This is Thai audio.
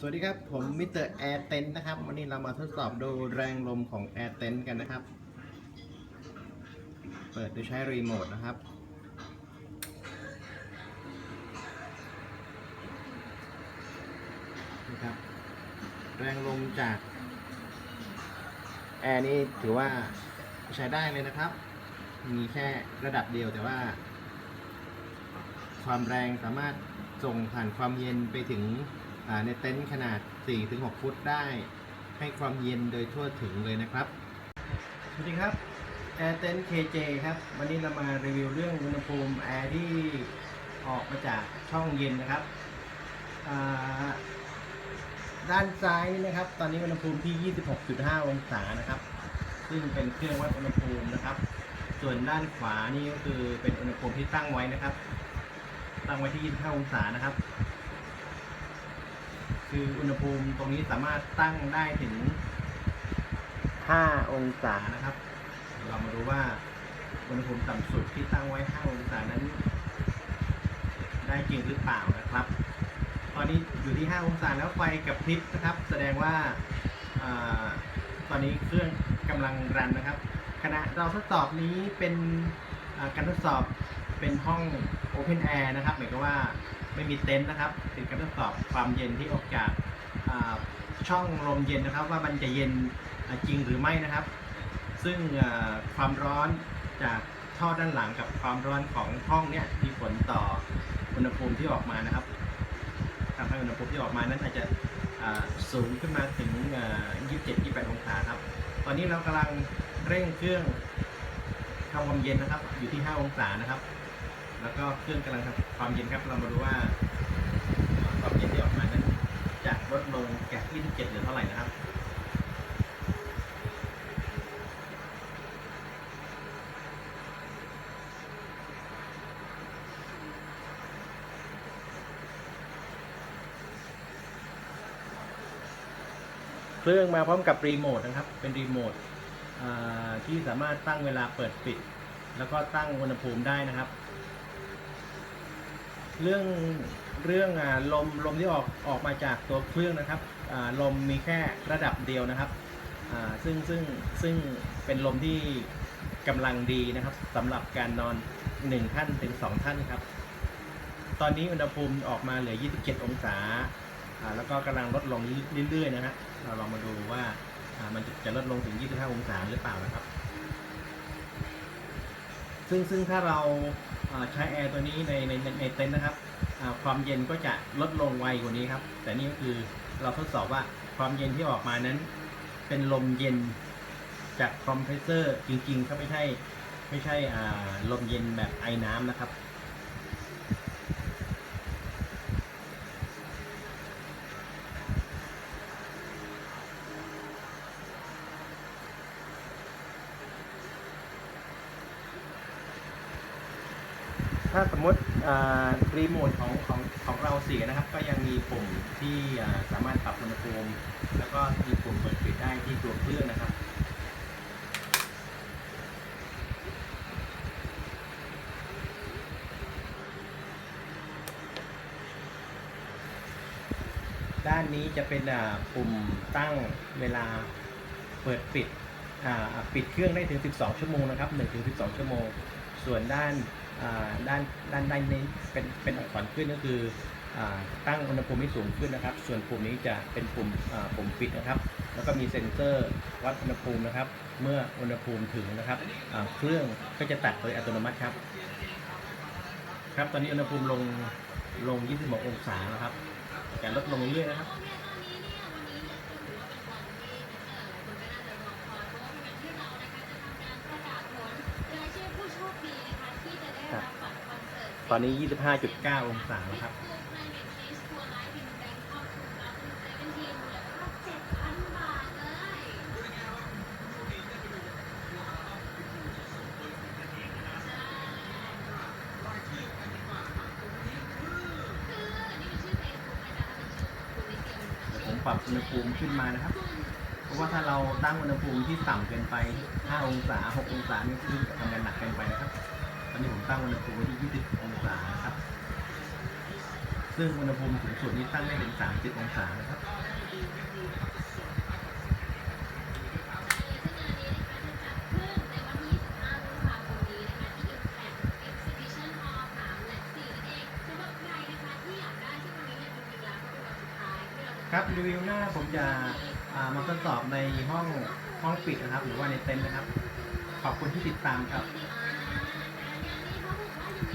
สวัสดีครับ ผมมิสเตอร์แอร์เต็นนะครับ วันนี้เรามาทดสอบดูแรงลมของแอร์เต็นกันนะครับ เปิดโดยใช้รีโมทนะครับ นี่ครับ แรงลมจากแอร์นี่ถือว่าใช้ได้เลยนะครับ มีแค่ระดับเดียวแต่ว่า ความแรงสามารถส่งผ่านความเย็นไปถึง ในเต็นท์ขนาด 4-6 ฟุตได้ ให้ความเย็นโดยทั่วถึงเลยนะครับ สวัสดีครับแอร์เต็นท์ KJ ครับ วันนี้เรามารีวิวเรื่องอุณหภูมิแอร์ที่ออกมาจากช่องเย็นนะครับ ด้านซ้ายนี่นะครับ ตอนนี้อุณหภูมิที่ 26.5 องศานะครับ ซึ่งเป็นเครื่องวัดอุณหภูมินะครับ ส่วนด้านขวานี่ก็คือเป็นอุณหภูมิที่ตั้งไว้นะครับ ตั้งไว้ที่ 25 องศานะครับ คืออุณหภูมิตรงนี้สามารถตั้งได้ถึง5องศานะครับ เรามาดูว่าอุณหภูมิต่ำสุดที่ตั้งไว้ 5 องศานั้น ได้จริงหรือเปล่านะครับ ตอนนี้อยู่ที่ 5 องศาแล้วไฟกับพริบนะครับ แสดงว่าอาตอนนี้เครื่องกำลังรันนะครับขณะเราทดสอบนี้เป็นอ่าการทดสอบเป็นห้อง Open Air นะครับหมายความว่า ไม่มีเต็นท์นะครับเป็นการทดสอบความเย็นที่ออกจากช่องลมเย็นนะครับ ว่ามันจะเย็นจริงหรือไม่นะครับ ซึ่งความร้อนจากท่อด้านหลังกับความร้อนของห้องเนี่ยมีผลต่ออุณหภูมิที่ออกมานะครับทำให้อุณหภูมิที่ออกมานั้นอาจจะสูงขึ้นมาถึง 27-28 องศาครับ ตอนนี้เรากำลังเร่งเครื่องทำความเย็นนะครับ อยู่ที่ 5 องศานะครับ แล้วก็เครื่องกำลังทำความเย็นครับ เรามาดูว่าความเย็นที่ออกมานั้นจะลดลงจาก27เหลือเท่าไหร่นะครับเครื่องมาพร้อมกับรีโมทนะครับ เป็นรีโมทที่สามารถตั้งเวลาเปิดปิด แล้วก็ตั้งอุณหภูมิได้นะครับ เรื่องเรื่องอลมลมที่ออกออกมาจากตัวเครื่องนะครับลมมีแค่ระดับเดียวนะครับซึ่งซึ่งซึ่งเป็นลมที่กำลังดีนะครับสำหรับการนอน 1 ท่านถึง 2 ท่านครับ ตอนนี้อุณหภูมิออกมาเหลือ 27 องศาอ่าแล้วก็กำลังลดลงเรื่อยๆนะฮะเราลองมาดูว่ามันจะลดลงถึง 25 องศาหรือเปล่านะครับ ซึ่งซึ่งถ้าเรา ใช้แอร์ตัวนี้ในในในเต็นท์นะครับ ความเย็นก็จะลดลงไวกว่านี้ครับ แต่นี่ก็คือเราทดสอบว่าความเย็นที่ออกมานั้น เป็นลมเย็นจากคอมเพรสเซอร์จริงๆครับไม่ใช่ไม่ใช่ลมเย็นแบบไอ้น้ำนะครับ ถ้าสมมติรีโมทของของของเราเสียนะครับ ก็ยังมีปุ่มที่สามารถปรับอุณหภูมิแล้วก็มีปุ่มเปิดปิดได้ที่ตัวเครื่องนะครับด้านนี้จะเป็นปุ่มตั้งเวลาเปิดปิดปิดเครื่องได้ถึง 12 ชั่วโมงนะครับ 1-12 ชั่วโมง ส่วนด้านด้านด้านด้านนี้เป็นเป็นอักษรขึ้นก็คืออตั้งอุณหภูมิให้สูงขึ้นนะครับ ส่วนปุ่มนี้จะเป็นปุ่มปุ่มปิดนะครับ แล้วก็มีเซ็นเซอร์วัดอุณหภูมินะครับ เมื่ออุณหภูมิถึงนะครับเครื่องก็จะตัดโดยอัตโนมัติครับ ครับตอนนี้อุณหภูมิลงลง 26 องศาแล้วครับจะลดลงเรื่อยๆนะครับ ตอนนี้ 25.9 องศาแล้วครับ ผมปรับอุณหภูมิขึ้นมานะครับ เพราะว่าถ้าเราตั้งอุณหภูมิที่ต่ำเกินไป 5 องศา 6 องศานี่คือจะทำงานหนักเกินไปนะครับ ตอนนี้ผมตั้งอุณหภูมิไว้ที่ 20 ซึ่งอุณหภูมิสูงสุดนี้ตั้งได้ถึง 30 องศานะครับครับรีวิวหน้าผมจะอ่ามาทดสอบในห้องห้องปิดนะครับ หรือว่าในเต็นท์นะครับ ขอบคุณที่ติดตามครับที่